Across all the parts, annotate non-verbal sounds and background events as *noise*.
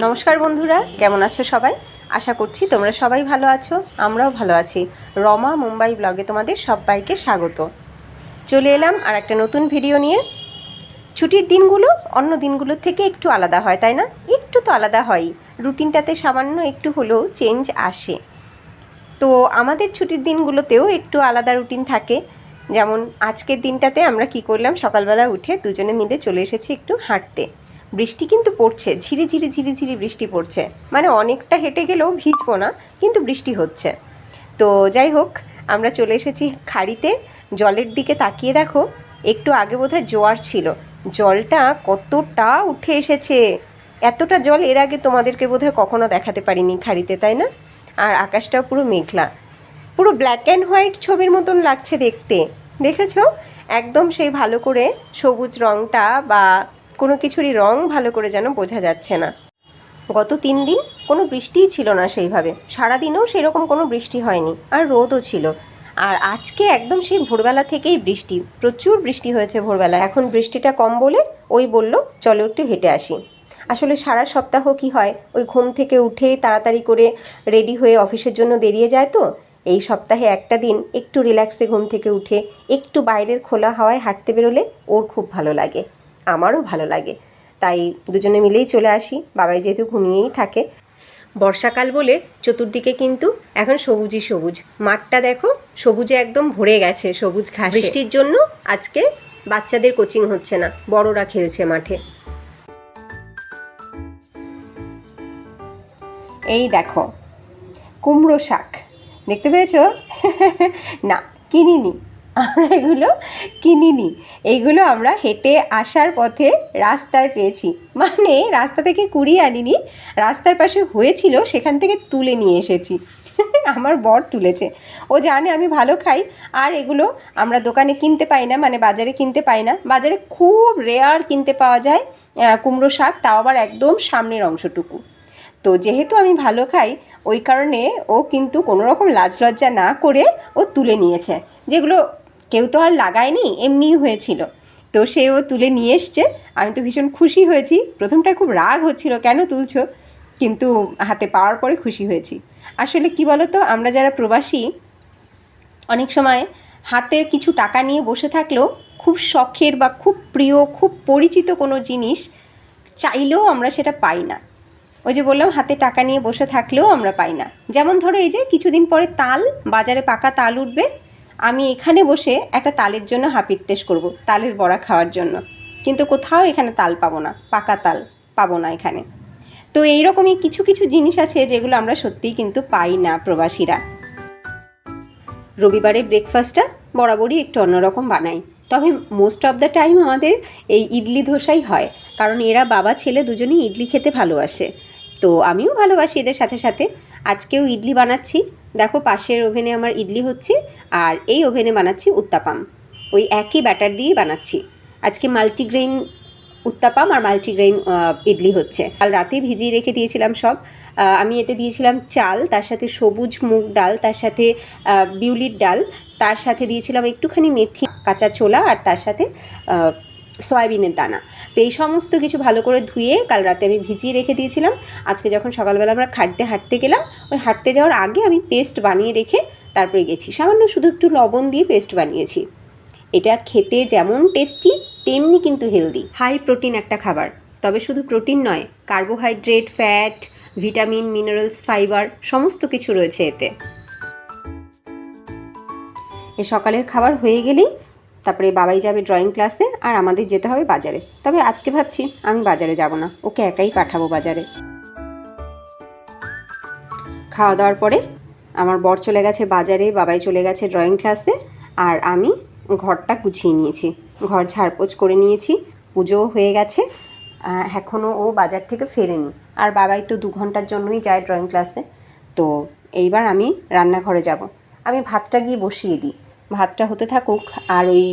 নমস্কার বন্ধুরা, কেমন আছো সবাই? আশা করছি তোমরা সবাই ভালো আছো, আমরাও ভালো আছি। রমা মুম্বাই ব্লগে তোমাদের সবাইকে স্বাগত। চলে এলাম আর একটা নতুন ভিডিও নিয়ে। ছুটির দিনগুলো অন্য দিনগুলোর থেকে একটু আলাদা হয়, তাই না? একটু তো আলাদা হয়। রুটিনটাতে সামান্য একটু হলেও চেঞ্জ আসে। তো আমাদের ছুটির দিনগুলোতেও একটু আলাদা রুটিন থাকে। যেমন আজকের দিনটাতে আমরা কি করলাম? সকালবেলা উঠে দুজনে মিলে চলে এসেছি একটু হাঁটতে। বৃষ্টি কিন্তু পড়ছে, ঝিরি ঝিরি ঝিরি ঝিরি বৃষ্টি পড়ছে। মানে অনেকটা হেঁটে গেলেও ভিজবো না, কিন্তু বৃষ্টি হচ্ছে। তো যাই হোক, আমরা চলে এসেছি খাড়িতে। জলের দিকে তাকিয়ে দেখো, একটু আগে বোধহয় জোয়ার ছিল। জলটা কতটা উঠে এসেছে। এতটা জল এর আগে তোমাদেরকে বোধহয় কখনো দেখাতে পারিনি খাড়িতে, তাই না? আর আকাশটাও পুরো মেঘলা। পুরো ব্ল্যাক অ্যান্ড হোয়াইট ছবির মতন লাগছে দেখতে। দেখেছ? একদম সেই ভালো করে সবুজ রঙটা বা কোনো কিছুরই রং ভালো করে যেন বোঝা যাচ্ছে না। গত তিন দিন কোনো বৃষ্টিই ছিল না সেইভাবে। সারাদিনেও সেরকম কোনো বৃষ্টি হয়নি, আর রোদও ছিল। আর আজকে একদম সেই ভোরবেলা থেকেই বৃষ্টি, প্রচুর বৃষ্টি হয়েছে ভোরবেলা। এখন বৃষ্টিটা কম বলে ওই বলল, চলো একটু হেঁটে আসি। আসলে সারা সপ্তাহ কি হয়? ওই ঘুম থেকে উঠে তাড়াতাড়ি করে রেডি হয়ে অফিসের জন্য বেরিয়ে যায় তো। এই সপ্তাহে একটা দিন একটু রিল্যাক্সে ঘুম থেকে উঠে, একটু বাইরের খোলা হাওয়ায় হাঁটতে বেরোলে ওর খুব ভালো লাগে। আমারও ভালো লাগে। তাই দুজনে মিলেই চলে আসি। বাবাই যেহেতু ঘুমিয়েই থাকে। বর্ষাকাল বলে চতুর্দিকে কিন্তু এখন সবুজই সবুজ। মাঠটা দেখো, সবুজে একদম ভরে গেছে, সবুজ ঘাস। বৃষ্টির জন্য আজকে বাচ্চাদের কোচিং হচ্ছে না, বড়রা খেলছে মাঠে। এই দেখো, কুমড়ো শাক। দেখতে পেয়েছ? *laughs* না, কিনিনি। আমরা এগুলো কিনিনি। এইগুলো আমরা হেঁটে আসার পথে রাস্তায় পেয়েছি। মানে রাস্তা থেকে কুড়িয়ে আনিনি, রাস্তার পাশে হয়েছিল, সেখান থেকে তুলে নিয়ে এসেছি। *laughs* আমার বর তুলেছে। ও জানে আমি ভালো খাই, আর এগুলো আমরা দোকানে কিনতে পাই না মানে বাজারে কিনতে পাই না। বাজারে খুব রেয়ার কিনতে পাওয়া যায় কুমড়ো শাক, তাও আবার একদম সামনের অংশটুকু। তো যেহেতু আমি ভালো খাই, ওই কারণে ও কিন্তু কোনো রকম লাজ লজ্জা না করে ও তুলে নিয়েছে। যেগুলো কেউ তো আর লাগায়নি, এমনিই হয়েছিল। তো সে ও তুলে নিয়ে এসছে। আমি তো ভীষণ খুশি হয়েছি। প্রথমটা খুব রাগ হচ্ছিল, কেন তুলছো? কিন্তু হাতে পাওয়ার পরে খুশি হয়েছি। আসলে কি তো আমরা যারা প্রবাসী, অনেক সময় হাতে কিছু টাকা নিয়ে বসে থাকলেও খুব শখের বা খুব প্রিয়, খুব পরিচিত কোনো জিনিস চাইলেও আমরা সেটা পাই না। ওই যে বললাম, হাতে টাকা নিয়ে বসে থাকলেও আমরা পাই না। যেমন ধরো এই যে কিছুদিন পরে তাল, বাজারে পাকা তাল উঠবে আমি এখানে বসে একটা তালের জন্য হাপিত্তেশ করব, তালের বড়া খাওয়ার জন্য। কিন্তু কোথাও এখানে তাল পাবো না, পাকা তাল পাবো না এখানে। তো এইরকমই কিছু কিছু জিনিস আছে যেগুলো আমরা সত্যিই কিন্তু পাই না প্রবাসীরা। রবিবারে ব্রেকফাস্টটা বরাবরই একটু অন্যরকম বানাই। তবে মোস্ট অফ দ্য টাইম আমাদের এই ইডলি ধোসাই হয়, কারণ এরা বাবা, ছেলে দুজনেই ইডলি খেতে ভালোবাসে। তো আমিও ভালোবাসি এদের সাথে সাথে। আজকেও ইডলি বানাচ্ছি। দেখো পাশের ওভেনে আমার ইডলি হচ্ছে আর এই ওভেনে বানাচ্ছি উত্তাপাম। ওই একই ব্যাটার দিয়েই বানাচ্ছি। আজকে মাল্টিগ্রেইন উত্তাপাম আর মাল্টিগ্রেইন ইডলি হচ্ছে। কাল রাতে ভিজিয়ে রেখে দিয়েছিলাম সব। আমি এতে দিয়েছিলাম চাল, তার সাথে সবুজ মুগ ডাল, তার সাথে বিউলির ডাল, তার সাথে দিয়েছিলাম একটুখানি মেথি, কাঁচা ছোলা আর তার সাথে সয়াবিনের দানা। তো এই সমস্ত কিছু ভালো করে ধুয়ে কাল রাতে আমি ভিজিয়ে রেখে দিয়েছিলাম। আজকে যখন সকালবেলা আমরা খাটতে হাঁটতে গেলাম, ওই হাঁটতে যাওয়ার আগে আমি পেস্ট বানিয়ে রেখে তারপরে গেছি। সামান্য শুধু একটু লবণ দিয়ে পেস্ট বানিয়েছি। এটা খেতে যেমন টেস্টি তেমনি কিন্তু হেলদি হাই প্রোটিন একটা খাবার। তবে শুধু প্রোটিন নয় carbohydrate fat vitamin minerals fibre সমস্ত কিছু রয়েছে এতে। এ সকালের খাবার হয়ে গেলেই তারপরে বাবাই যাবে ড্রয়িং ক্লাসে আর আমাদের যেতে হবে বাজারে। তবে আজকে ভাবছি আমি বাজারে যাব না, ওকে একাই পাঠাবো বাজারে। খাওয়া দাওয়ার পরে আমার বর চলে গেছে বাজারে, বাবাই চলে গেছে ড্রয়িং ক্লাসে আর আমি ঘরটা গুছিয়ে নিয়েছি। ঘর ঝাড়পোছ করে নিয়েছি পুজোও হয়ে গেছে এখনও ও বাজার থেকে ফেরেনি। আর বাবাই তো দু ঘণ্টার জন্যই যায় ড্রয়িং ক্লাসে তো এইবার আমি রান্নাঘরে যাব। আমি ভাতটা গিয়ে বসিয়ে দিই। ভাতটা হতে থাকুক আর ওই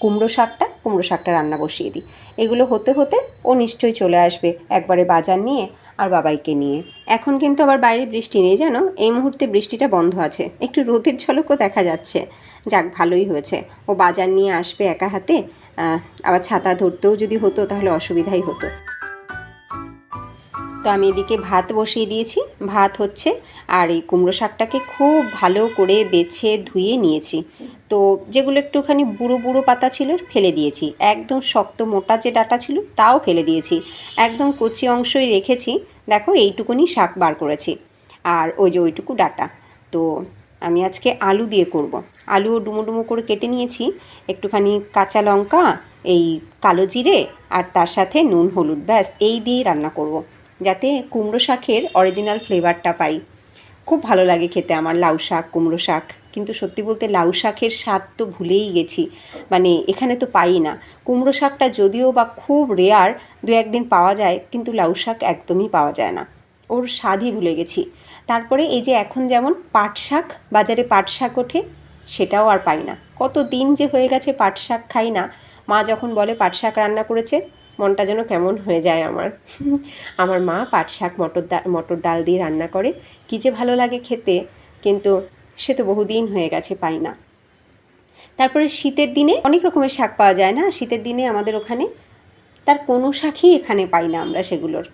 কুমড়ো শাকটা কুমড়ো শাকটা রান্না বসিয়ে দিই। এগুলো হতে হতে ও নিশ্চয়ই চলে আসবে একবারে বাজার নিয়ে আর বাবাইকে নিয়ে। এখন কিন্তু আবার বাইরে বৃষ্টি নেই, জানো? এই মুহূর্তে বৃষ্টিটা বন্ধ আছে। একটু রোদের ঝলকও দেখা যাচ্ছে। যাক, ভালোই হয়েছে। ও বাজার নিয়ে আসবে একা হাতে আবার ছাতা ধরতেও যদি হতো তাহলে অসুবিধাই হতো। তো আমি এদিকে ভাত বসিয়ে দিয়েছি। ভাত হচ্ছে আর এই কুমড়ো শাকটাকে খুব ভালো করে বেছে ধুয়ে নিয়েছি। তো যেগুলো একটুখানি বুড়ো বুড়ো পাতা ছিল ফেলে দিয়েছি। একদম শক্ত মোটা যে ডাটা ছিল তাও ফেলে দিয়েছি। একদম কচি অংশই রেখেছি। দেখো এইটুকুনি শাক বার করেছি। আর ওই যে ওইটুকু ডাটা। তো আমি আজকে আলু দিয়ে করব। আলুও ডুমো ডুমো করে কেটে নিয়েছি। একটুখানি কাঁচা লঙ্কা, এই কালো জিরে আর তার সাথে নুন, হলুদ ব্যাস, এই দিয়েই রান্না করব। যাতে কুমড়ো শাকের অরিজিনাল ফ্লেভারটা পাই। খুব ভালো লাগে খেতে আমার লাউ শাক, কুমড়ো শাক। কিন্তু সত্যি বলতে লাউ শাকের স্বাদ তো ভুলেই গেছি। মানে এখানে তো পাই না। কুমড়ো শাকটা যদিও বা খুব রেয়ার দু একদিন পাওয়া যায়, কিন্তু লাউ শাক একদমই পাওয়া যায় না। ওর স্বাদই ভুলে গেছি। তারপরে এই যে এখন যেমন পাট শাক, বাজারে পাট শাক ওঠে, সেটাও আর পাই না। কত দিন যে হয়ে গেছে পাট শাক খাই না, মা যখন বলে পাট শাক রান্না করেছে মনটা যেন কেমন হয়ে যায় আমার। আমার মা পাট শাক, মটর ডাল মটর ডাল দিয়ে রান্না করে। কী যে ভালো লাগে খেতে, কিন্তু সে তো বহুদিন হয়ে গেছে পাই না। তারপরে শীতের দিনে অনেক রকমের শাক পাওয়া যায় না? শীতের দিনে আমাদের ওখানে তার কোনো শাকই এখানে পাই না আমরা সেগুলোর।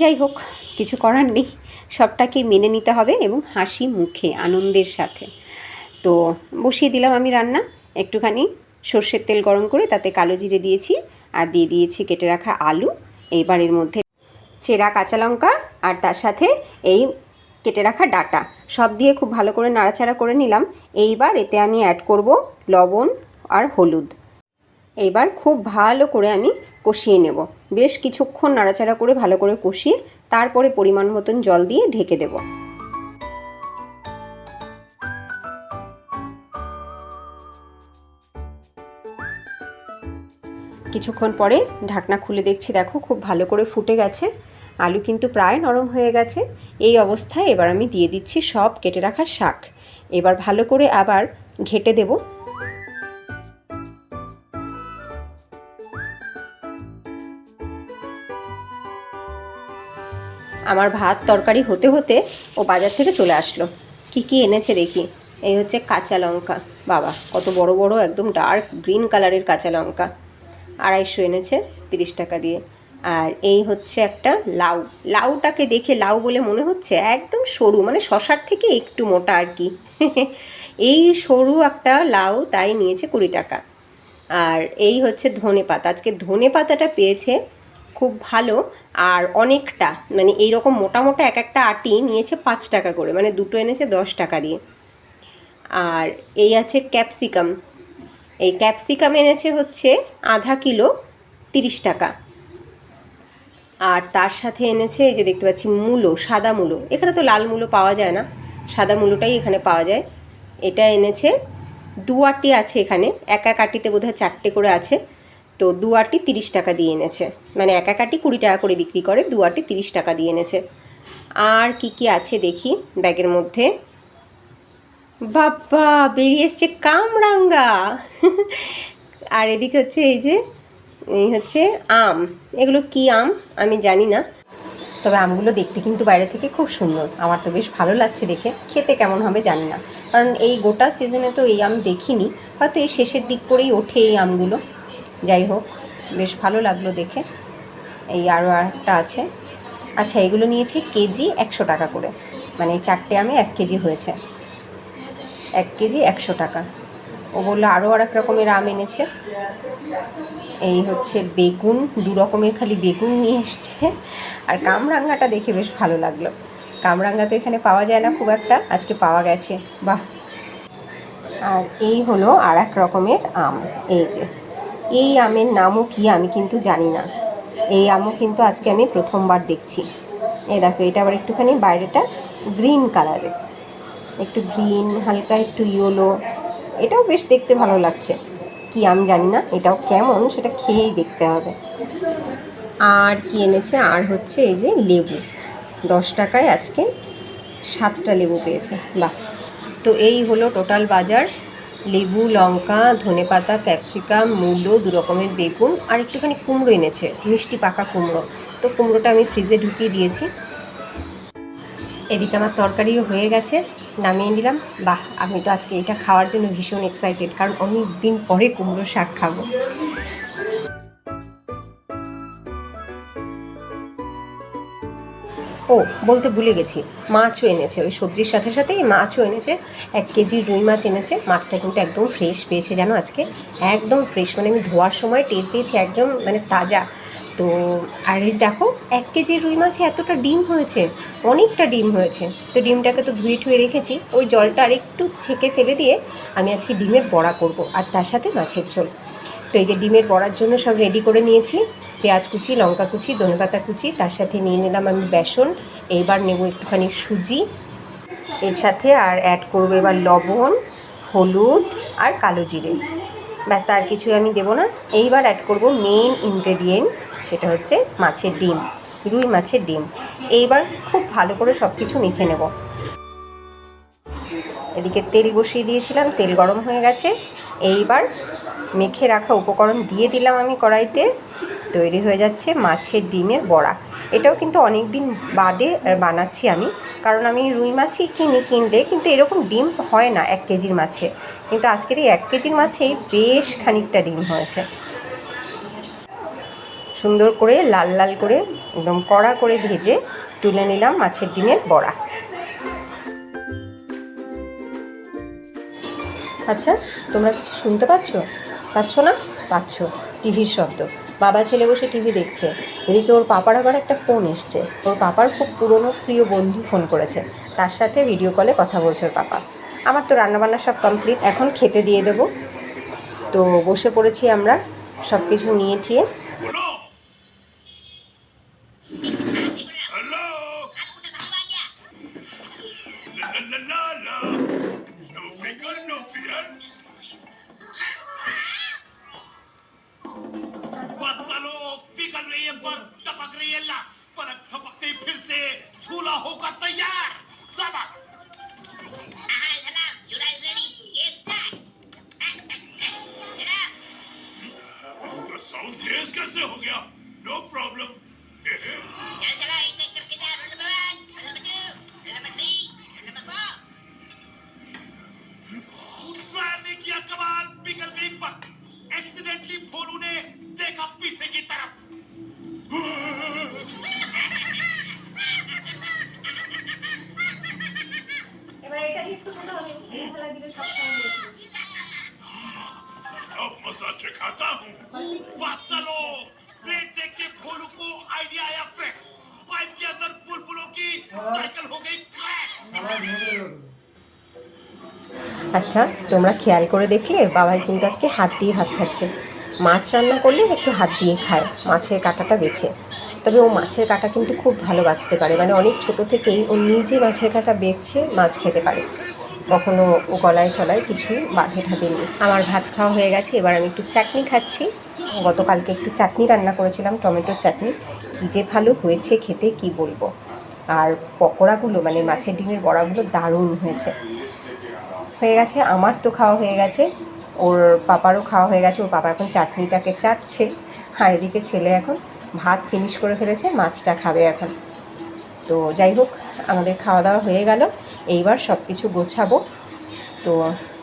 যাই হোক, কিছু করার নেই। সবটাকে মেনে নিতে হবে এবং হাসি মুখে, আনন্দের সাথে। তো বসিয়ে দিলাম আমি রান্না। একটুখানি সর্ষের তেল গরম করে তাতে কালো জিরে দিয়েছি। আর দিয়ে দিয়েছি কেটে রাখা আলু। এইবার এর মধ্যে চেরা কাঁচা লঙ্কা আর তার সাথে এই কেটে রাখা ডাটা। সব দিয়ে খুব ভালো করে নাড়াচাড়া করে নিলাম। এইবার এতে আমি অ্যাড করব লবণ আর হলুদ। এইবার খুব ভালো করে আমি কষিয়ে নেব। বেশ কিছুক্ষণ নাড়াচাড়া করে ভালো করে কষিয়ে তারপরে পরিমাণ মতন জল দিয়ে ঢেকে দেব। কিছুক্ষণ পরে ঢাকনা খুলে দেখছি, দেখো খুব ভালো করে ফুটে গেছে। আলু কিন্তু প্রায় নরম হয়ে গেছে। এই অবস্থায় এবার আমি দিয়ে দিচ্ছি সব কেটে রাখা শাক। এবার ভালো করে আবার ঘেটে দেব। আমার ভাত তরকারি হতে হতে ও বাজার থেকে চলে আসলো। কি কি এনেছে দেখি। এই হচ্ছে কাঁচা লঙ্কা। বাবা, কত বড় বড়, একদম ডার্ক গ্রিন কালারের কাঁচা লঙ্কা। আড়াইশো এনেছে, তিরিশ টাকা দিয়ে। আর এই হচ্ছে একটা লাউ। লাউটাকে দেখে লাউ বলে মনে হচ্ছে একদম সরু মানে শশার থেকে একটু মোটা আর কি। *laughs* এই সরু একটা লাউ তাই নিয়েছে কুড়ি টাকা। আর এই হচ্ছে ধনে পাতা। আজকে ধনে পাতাটা পেয়েছে খুব ভালো, আর অনেকটা মানে এই রকম মোটা মোটা এক একটা আটি নিয়েছে পাঁচ টাকা করে মানে দুটো এনেছে দশ টাকা দিয়ে। আর এই আছে ক্যাপসিকাম। এই ক্যাপসিকাম এনেছে হচ্ছে আধা কিলো তিরিশ টাকা। আর তার সাথে এনেছে এই যে দেখতে পাচ্ছি মূলো, সাদা মূলো। এখানে তো লাল মূলো পাওয়া যায় না, সাদা মূলোটাই এখানে পাওয়া যায়। এটা এনেছে, দু আটি আছে এখানে, এক আটিতে বোধহয় চারটে করে আছে। তো দু আটি তিরিশ টাকা দিয়ে এনেছে। মানে এক আটি কুড়ি টাকা করে বিক্রি করে, দু আটি তিরিশ টাকা দিয়ে এনেছে। আর কি কি আছে দেখি ব্যাগের মধ্যে? বাবা, বেরিয়ে এসছে কামরাঙ্গা। আর এদিকে হচ্ছে এই যে, এই হচ্ছে আম। এগুলো কি আম? আমি জানি না। তবে আমগুলো দেখতে কিন্তু বাইরে থেকে খুব সুন্দর। আমার তো বেশ ভালো লাগছে দেখে। খেতে কেমন হবে জানি না। কারণ এই গোটা সিজনে তো এই আম দেখিনি। হয়তো এই শেষের দিক করেই ওঠে এই আমগুলো। যাই হোক, বেশ ভালো লাগল দেখে। এই আরও একটা আছে। আচ্ছা এগুলো নিয়েছি কেজি একশো টাকা করে। মানে চারটে আমে এক কেজি হয়েছে। এক কেজি একশো টাকা। ও বলল আরও আর এক রকমের আম এনেছে। এই হচ্ছে বেগুন, দু রকমের খালি বেগুন নিয়ে এসছে। আর কামরাঙ্গাটা দেখে বেশ ভালো লাগল। কামরাঙ্গা তো এখানে পাওয়া যায় না খুব একটা, আজকে পাওয়া গেছে। বাহ! আর এই হলো আর এক রকমের আম, এই যে। এই আমের নামও কি আমি কিন্তু জানি না। এই আমও কিন্তু আজকে আমি প্রথমবার দেখছি। এ দেখো, এটা আবার একটুখানি বাইরেটা গ্রিন কালারের। একটু গ্রিন হালকা একটু ইয়েলো এটাও বেশ দেখতে ভালো লাগছে। কি আমি জানি না, এটাও কেমন, সেটা খেয়েই দেখতে হবে। আর কি এনেছে? আর হচ্ছে এই যে লেবু। দশ টাকায় আজকে সাতটা লেবু পেয়েছে। বাহ! তো এই হলো টোটাল বাজার। লেবু, লঙ্কা, ধনেপাতা, ক্যাপসিকাম, মূলো, দু রকমের বেগুন, আর একটুখানি কুমড়ো এনেছে। মিষ্টি পাকা কুমড়ো। তো কুমড়োটা আমি ফ্রিজে ঢুকিয়ে দিয়েছি। এদিকে আমার তরকারিও হয়ে গেছে, নামিয়ে নিলাম। বাহ, আমি তো আজকে এটা খাওয়ার জন্য ভীষণ এক্সাইটেড কারণ অনেক দিন পরে কুমড়ো শাক খাব। ও, বলতে ভুলে গেছি, মাছও এনেছে, ওই সবজির সাথে সাথে মাছও এনেছে, এক কেজি রুই মাছ এনেছে, মাছটা কিন্তু একদম ফ্রেশ পেয়েছে জানো আজকে, একদম ফ্রেশ মানে আমি ধোয়ার সময় টের পেয়েছি, একদম মানে তাজা। তো, আর দেখো, এক কেজি রুই মাছে এতটা ডিম হয়েছে, অনেকটা ডিম হয়েছে। তো ডিমটাকে তো ধুয়ে ঠুয়ে রেখেছি, ওই জলটা আর একটু ছেঁকে ফেলে দিয়ে আমি আজকে ডিমের বড়া করব, আর তার সাথে মাছের ঝোল। তো এই যে ডিমের বড়ার জন্য সব রেডি করে নিয়েছি, পেঁয়াজ কুচি, লঙ্কা কুচি, ধনেপাতা কুচি, তার সাথে নিয়ে নিলাম আমি বেসন, এইবার নেব একটুখানি সুজি। এর সাথে আর অ্যাড করব এবার লবণ, হলুদ আর কালো জিরে। ব্যাস, আর কিছুই আমি দেবো না। এইবার অ্যাড করব মেন ইনগ্রেডিয়েন্ট সেটা হচ্ছে মাছের ডিম, রুই মাছের ডিম। এইবার খুব ভালো করে সব কিছু মেখে নেব। এদিকে তেল বসিয়ে দিয়েছিলাম, তেল গরম হয়ে গেছে। এইবার মেখে রাখা উপকরণ দিয়ে দিলাম আমি কড়াইতে। তৈরি হয়ে যাচ্ছে মাছের ডিমের বড়া। এটাও কিন্তু অনেক দিন বাদে বানাচ্ছি আমি। কারণ আমি রুই মাছই কিনি, কিনলে কিন্তু এরকম ডিম হয় না এক কেজির মাছে। কিন্তু আজকের এই এক কেজির মাছেই বেশ খানিকটা ডিম হয়েছে। সুন্দর করে লাল লাল করে একদম কড়া করে ভেজে তুলে নিলাম মাছের ডিমের বড়া। আচ্ছা তোমরা কিছু শুনতে পাচ্ছ? পাচ্ছ না? পাচ্ছ। টিভির শব্দ। বাবা ছেলে বসে টিভি দেখছে। এদিকে ওর পাপার আবার একটা ফোন এসছে। ওর পাপার খুব পুরনো প্রিয় বন্ধু ফোন করেছে। তার সাথে ভিডিও কলে কথা বলছে ওর পাপা। আমার তো রান্নাবান্না সব কমপ্লিট এখন খেতে দিয়ে দেবো। তো বসে পড়েছি আমরা সব কিছু নিয়ে ঠিয়ে रही है बर्फ़ टपक रही है ला। पलक सपकते फिर से झूला होगा तैयार। शाबाश। साउथ. उनका साउंड तेज कैसे हो गया? नो प्रॉब्लम अब मजा चखाता हूँ बात चलो प्लेट देख के भोलू को आइडिया आया फ्रेश पाइप के अंदर बुलबुलों की साइकिल हो गई क्रैश আচ্ছা তোমরা খেয়াল করে দেখলে বাবাই কিন্তু আজকে হাত দিয়ে ভাত খাচ্ছে মাছ রান্না করলে একটু হাত দিয়ে খায় মাছের কাঁটাটা বেছে তবে ও মাছের কাঁটা কিন্তু খুব ভালো বাঁচতে পারে মানে অনেক ছোট থেকেই ও নিজে মাছের কাঁটা বেছে মাছ খেতে পারে কখনো গলায় টলায় কিছু বাঁধে থাকেনি। আমার ভাত খাওয়া হয়ে গেছে, এবার আমি একটু চাটনি খাচ্ছি। গতকালকে একটু চাটনি রান্না করেছিলাম, টমেটোর চাটনি। কী যে ভালো হয়েছে খেতে, কি বলব? আর পকোড়াগুলো মানে মাছের ডিমের বড়াগুলো দারুণ হয়েছে। হয়ে গেছে, আমার তো খাওয়া হয়ে গেছে, ওর পাপারও খাওয়া হয়ে গেছে, ওর পাপা এখন চাটনিটাকে চাটছে। আর এদিকে ছেলে এখন ভাত ফিনিশ করে ফেলেছে, মাছটা খাবে এখন। তো যাই হোক আমাদের খাওয়া দাওয়া হয়ে গেল। এইবার সব কিছু গোছাবো। তো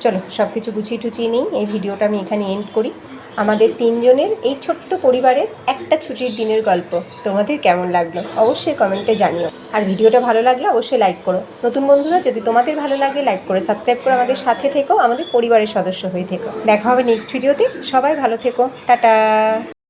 চলো সব কিছু গুছিয়ে টুচিয়ে নিই। এই ভিডিওটা আমি এখানে এন্ড করি। আমাদের তিনজনের এই ছোট্ট পরিবারের একটা ছুটির দিনের গল্প। তোমাদের কেমন লাগল? অবশ্যই কমেন্টে জানিও। আর ভিডিওটা ভালো লাগলে অবশ্যই লাইক করো। নতুন বন্ধুরা, যদি তোমাদের ভালো লাগে লাইক করে সাবস্ক্রাইব করে আমাদের সাথে থেকো। আমাদের পরিবারের সদস্য হয়ে থেকো। দেখা হবে নেক্সট ভিডিওতে সবাই ভালো থেকো। টাটা!